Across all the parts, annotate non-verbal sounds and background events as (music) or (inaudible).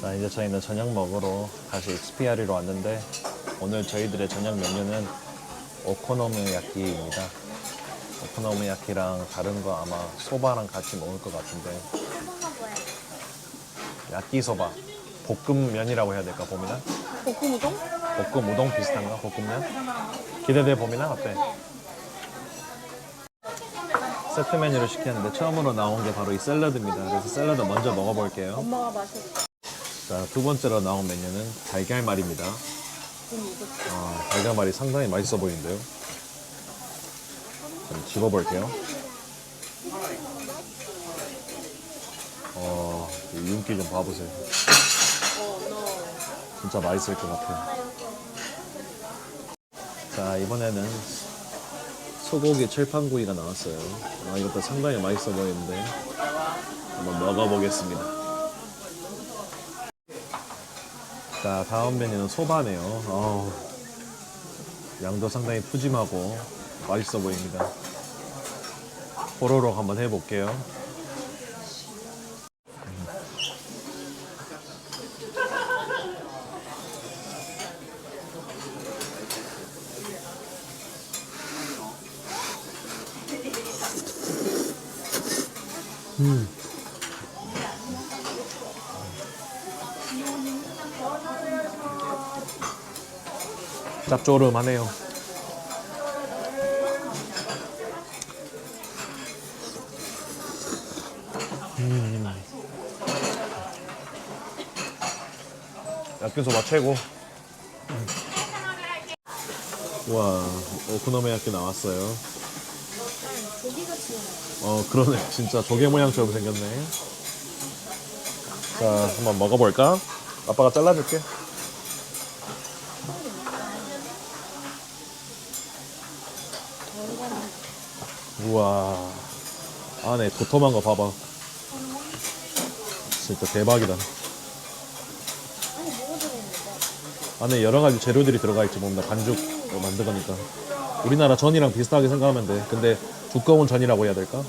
자 이제 저희는 저녁 먹으러 다시 익스피아리로 왔는데 오늘 저희들의 저녁 메뉴는 오코노미야키입니다. 오코노미야키랑 다른 거 아마 소바랑 같이 먹을 것 같은데 야끼소바 볶음면이라고 해야 될까 봄이나? 볶음 우동? 볶음 우동 비슷한가 볶음면? 기대돼 봄이나 어때? 세트 메뉴를 시켰는데 처음으로 나온 게 바로 이 샐러드입니다. 그래서 샐러드 먼저 먹어볼게요. 엄마가 맛있어. 자, 두 번째로 나온 메뉴는 달걀말입니다. 아, 달걀말이 상당히 맛있어 보이는데요. 좀 집어볼게요. 어, 이 윤기 좀 봐보세요. 진짜 맛있을 것 같아요. 자, 이번에는 소고기 철판구이가 나왔어요. 아, 이것도 상당히 맛있어 보이는데 한번 먹어보겠습니다. 자, 다음 메뉴는 소바네요. 어우, 양도 상당히 푸짐하고 맛있어 보입니다. 호로록 한번 해볼게요. 짭조름하네요. 음. 야끼소바 최고. 음. 와, 오코노미야끼 나왔어요. 조기같이 어, 그러네. 진짜 조개 모양처럼 생겼네. 자, 한번 먹어볼까? 아빠가 잘라줄게. 우와. 안에 도톰한 거 봐봐. 진짜 대박이다. 안에 여러 가지 재료들이 들어가 있지, 뭔가 반죽 만들거니까. 우리나라 전이랑 비슷하게 생각하면 돼. 근데 두꺼운 전이라고 해야 될까?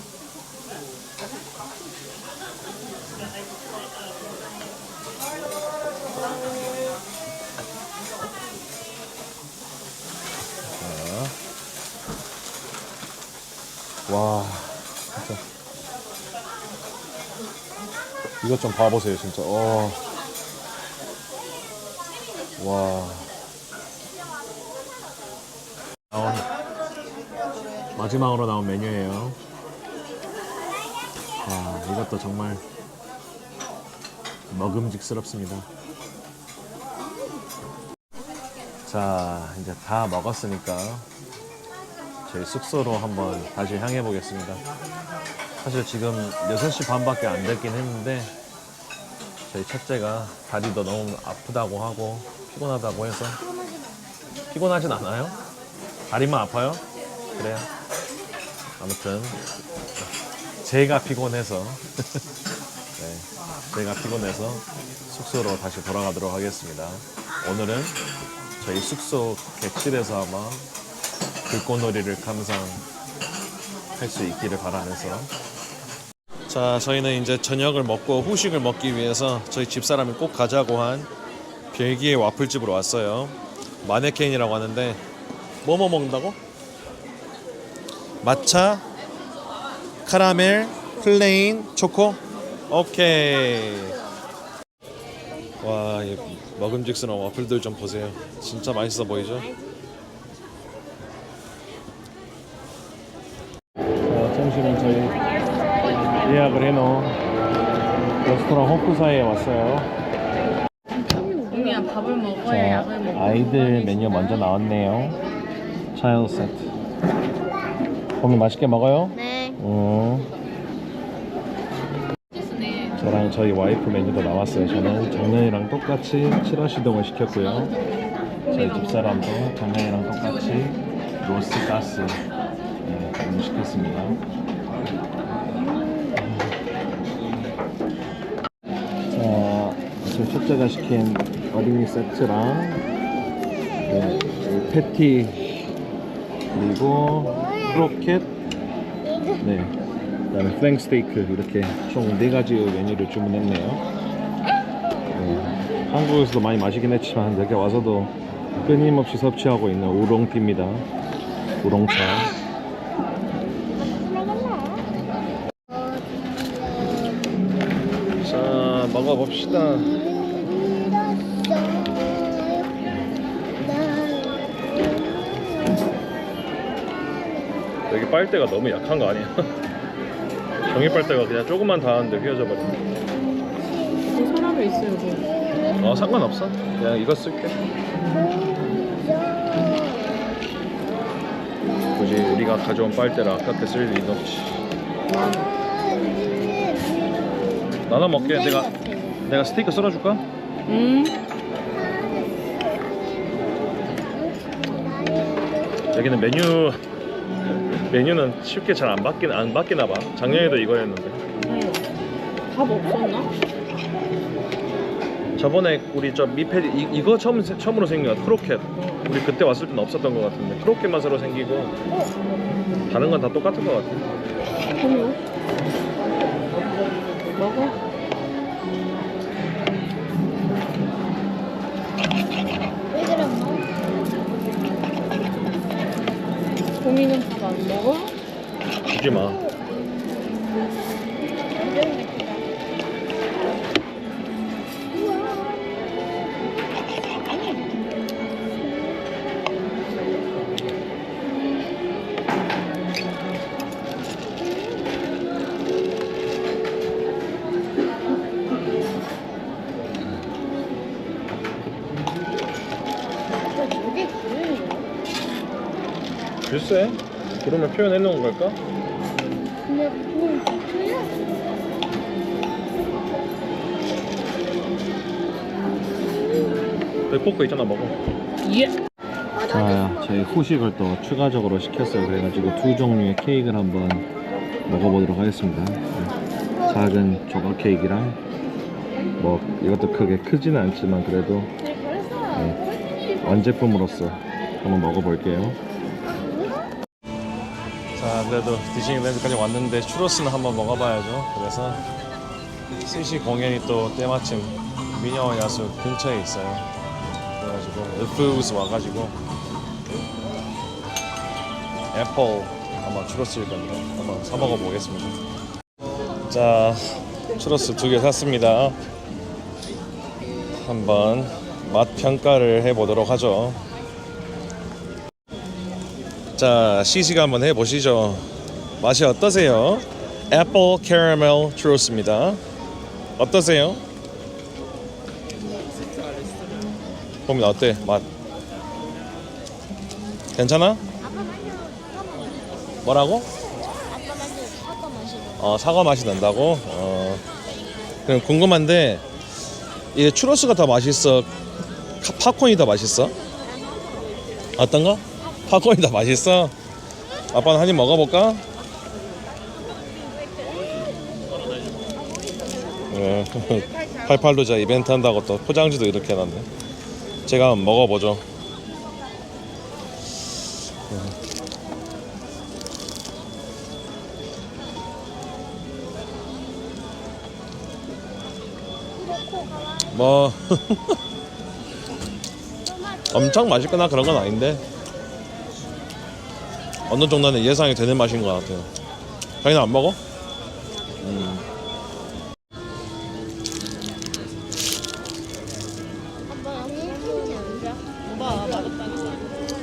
자. 와, 진짜. 이것 좀 봐보세요, 진짜. 어. 와. 나온 마지막으로 나온 메뉴예요. 와, 이것도 정말 먹음직스럽습니다. 자, 이제 다 먹었으니까 저희 숙소로 한번 다시 향해 보겠습니다. 사실 지금 6시 반밖에 안 됐긴 했는데 저희 첫째가 다리도 너무 아프다고 하고 피곤하다고 해서 피곤하진 않아요? 다리만 아파요? 그래요. 아무튼 제가 피곤해서 (laughs) 네, 제가 피곤해서 숙소로 다시 돌아가도록 하겠습니다. 오늘은 저희 숙소 객실에서 아마 불꽃놀이를 감상할 수 있기를 바라면서 자 저희는 이제 저녁을 먹고 후식을 먹기 위해서 저희 집사람이 꼭 가자고 한 벨기에 와플집으로 왔어요. 마네켄이라고 하는데 뭐뭐 먹는다고? 마차, 카라멜, 플레인, 초코. 오케이. 와, 이 먹음직스러운 와플들 좀 보세요. 진짜 맛있어 보이죠? 자, 점심은 저희 예약을 해놓은 레스토랑 호쿠사에 왔어요. 밥을 먹어야 약을 먹어. 아이들 메뉴 먼저 나왔네요. 차일드 세트. 봄이 맛있게 먹어요? 네. 음. 저랑 저희 와이프 메뉴도 나왔어요. 저는 정면이랑 똑같이 치라시동을 시켰고요. 저희 집사람도 정면이랑 똑같이 로스 가스 네, 메뉴 시켰습니다. 자, 제 첫째가 시킨 어린이 세트랑 네, 이 패티 그리고 크로켓 네 그다음에 플랭 스테이크 이렇게 총 네 가지 메뉴를 주문했네요. 네, 한국에서도 많이 마시긴 했지만 여기 와서도 끊임없이 섭취하고 있는 우롱티입니다. 우롱차. 자 먹어봅시다. 여기 빨대가 너무 약한 거 아니야? (laughs) 종이 빨대가 그냥 조금만 닿았는데 휘어져 버리네. 그 사람이 있어요, 여기. 어 상관없어. 그냥 이거 쓸게. 굳이 우리가 가져온 빨대를 아깝게 쓸 일이 없지. 나눠 먹게. 내가 내가 스테이크 썰어줄까? 음. 여기는 메뉴 메뉴는 쉽게 잘 안 바뀌 안 바뀌나 봐. 작년에도 이거였는데. 밥 없었나? 저번에 우리 저 미페 이, 이거 처음 세- 처음으로 생긴 거 크로켓. 우리 그때 왔을 때는 없었던 것 같은데 크로켓 맛으로 생기고 다른 건 다 똑같은 것 같아. 그럼요. 고민은 밥안 먹어? 주지 마. 글쎄. 그러면 표현해 놓은 걸까? 근데 구름 틀렸어. 백포크 있잖아 먹어. 예. 자, 저희 후식을 또 추가적으로 시켰어요. 그래가지고 두 종류의 케이크를 한번 먹어보도록 하겠습니다. 네. 작은 조각 케이크랑 뭐 이것도 크게 크지는 않지만 그래도 네, 완제품으로서 한번 먹어볼게요. 자, 그래도 디즈니랜드까지 왔는데 추로스는 한번 먹어봐야죠. 그래서 스시 공연이 또 때마침 미녀와 야수 근처에 있어요. 그래가지고 르프스 와가지고 애플 아마 추러스일 겁니다. 한번 사 먹어 보겠습니다. 자, 추러스 두 개 샀습니다. 한번 맛 평가를 해보도록 하죠. 자, 시식 한번 해보시죠. 맛이 어떠세요? 애플 캐러멜 추러스입니다. 어떠세요? 보면 어때? 맛 괜찮아? 뭐라고? 어, 사과 맛이 난다고? 어, 그럼 궁금한데 이게 추러스가 더 맛있어? 카- 팝콘이 더 맛있어? 어떤 거? 팝콘이 더 맛있어? 아빠는 한 입 먹어볼까? 네. (laughs) 88루자 이벤트 한다고 또 포장지도 이렇게 해놨네 제가 한번 먹어보죠 뭐 (laughs) 엄청 맛있거나 그런 건 아닌데 어느 정도는 예상이 되는 맛인 것 같아요. 자기는 안 먹어? 음.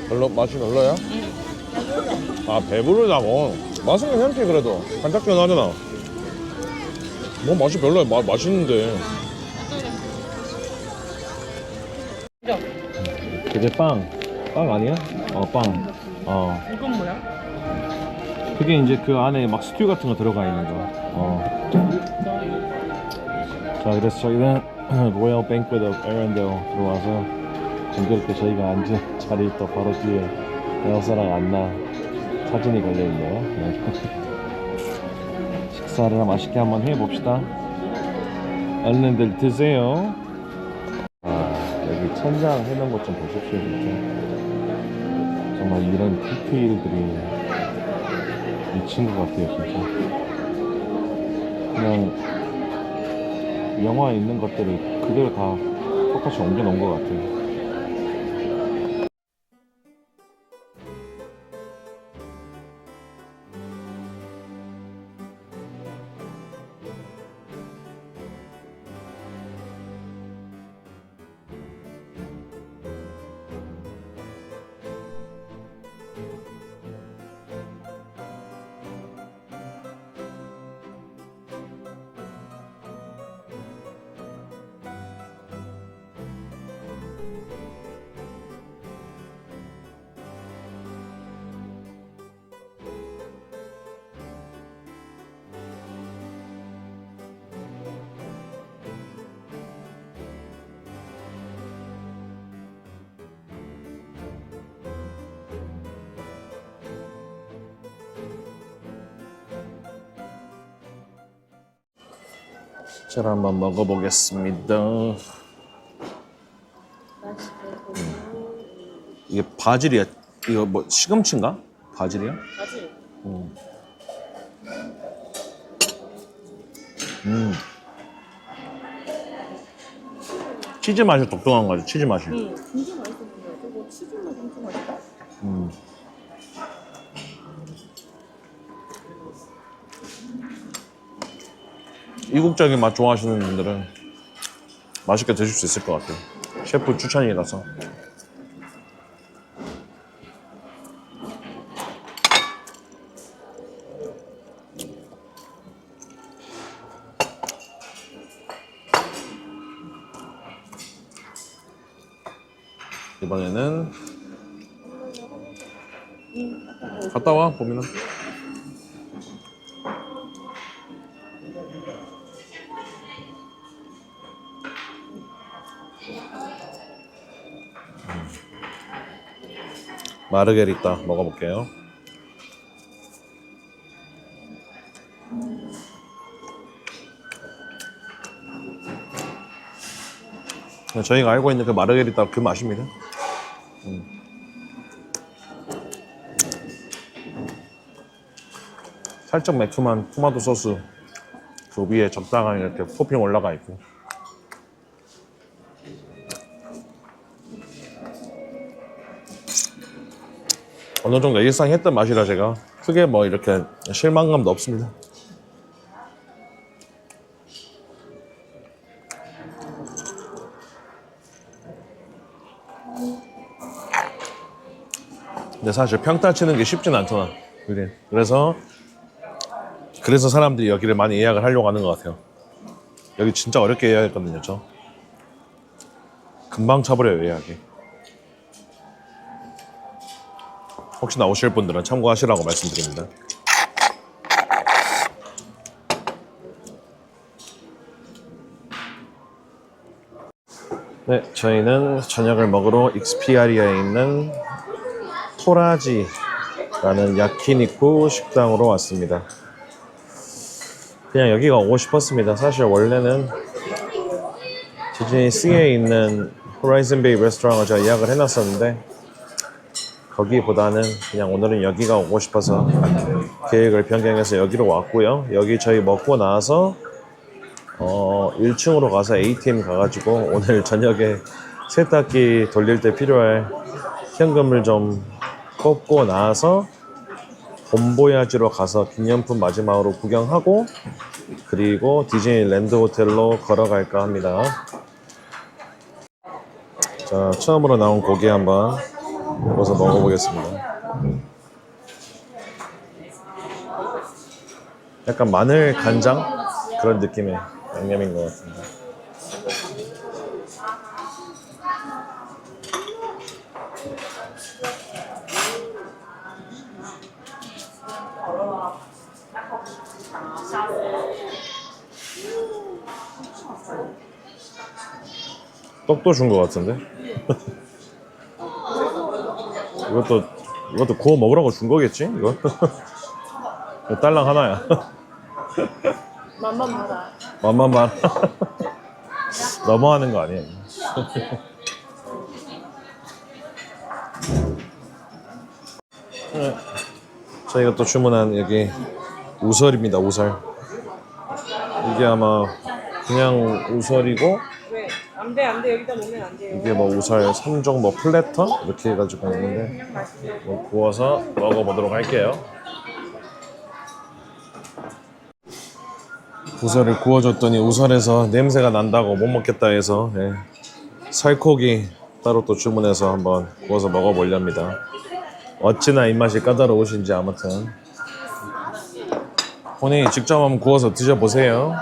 별로 맛이 별로야? 아 배부르다고. 맛은 괜찮지 그래도 반짝지근하잖아. 뭐 맛이 별로야. 마, 맛있는데. 그게 빵. 빵 아니야? 어 빵. 어. 그게 이제 그 안에 막 스튜 같은 거 들어가 있는 거. 어. 자, 그래서 저희는 (clears throat) 로얄 뱅크드 오브 에런데어 들어와서 징그럽게 저희가 앉은 자리 또 바로 뒤에 엘사랑 안나 사진이 걸려 있네요. 네. (laughs) 식사를 맛있게 한번 해봅시다. 얼른들 드세요. 아, 여기 천장 해놓은 것 좀 보십시오, 진짜. 정말 이런 디테일들이 미친 것 같아요 진짜. 그냥 영화에 있는 것들을 그대로 다 똑같이 옮겨 놓은 것 같아요. 자, 한번 먹어보겠습니다. 음. 이게 바질이야. 이거 뭐 시금치인가? 바질이야? 바질. 음. 음. 치즈 맛이 독특한 거지. 치즈 맛이. 응, 진짜 맛있었 이국적인 맛 좋아하시는 분들은 맛있게 드실 수 있을 것 같아요. 셰프 추천이라서. 이번에는 갔다 와 보면은 마르게리따 먹어볼게요. 저희가 알고 있는 그 마르게리따 그 맛입니다. 살짝 매콤한 토마토 소스 그 위에 적당한 이렇게 토핑 올라가 있고 어느 정도 예상했던 맛이라 제가 크게 뭐 이렇게 실망감도 없습니다. 근데 사실 평타 치는 게 쉽진 않잖아. 그래. 그래서 그래서 사람들이 여기를 많이 예약을 하려고 하는 것 같아요. 여기 진짜 어렵게 예약했거든요, 저. 금방 차버려요, 예약이. 혹시 나 오실 분들은 참고하시라고 말씀드립니다. 네, 저희는 저녁을 먹으러 익스피아리아에 있는 토라지라는 야키니쿠 식당으로 왔습니다. 그냥 여기가 오고 싶었습니다. 사실 원래는 디즈니 C에 있는 호라이즌 베이 레스토랑을 제가 예약을 해놨었는데 거기보다는 그냥 오늘은 여기가 오고 싶어서 계획을 변경해서 여기로 왔고요. 여기 저희 먹고 나서 어 1층으로 가서 ATM 가가지고 오늘 (laughs) 저녁에 세탁기 돌릴 때 필요할 현금을 좀 꼽고 나서 본보야지로 가서 기념품 마지막으로 구경하고 그리고 디즈니랜드 호텔로 걸어갈까 합니다. 자, 처음으로 나온 고기 한번 먹어서 먹어보겠습니다. 약간 마늘 간장 그런 느낌의 양념인 것 같습니다. 떡도 준 것 같은데? (laughs) 이것도 이것도 구워 먹으라고 준 거겠지? 이거 (laughs) 딸랑 하나야. (laughs) 맛만 봐라. 맛만 봐. (laughs) 너무하는 거 아니에요? 네. 저희가 또 주문한 여기 우설입니다. 우설. 이게 아마 그냥 우설이고 왜? 안 돼, 안 돼. 여기다 놓으면 안 돼요. 이게 뭐 우설 3종 뭐 플래터 이렇게 해가지고 있는데 뭐 구워서 먹어보도록 할게요. 우설을 구워줬더니 우설에서 냄새가 난다고 못 먹겠다 해서 예. 살코기 따로 또 주문해서 한번 구워서 먹어보렵니다. 어찌나 입맛이 까다로우신지 아무튼 혼이 직접 한번 구워서 드셔보세요.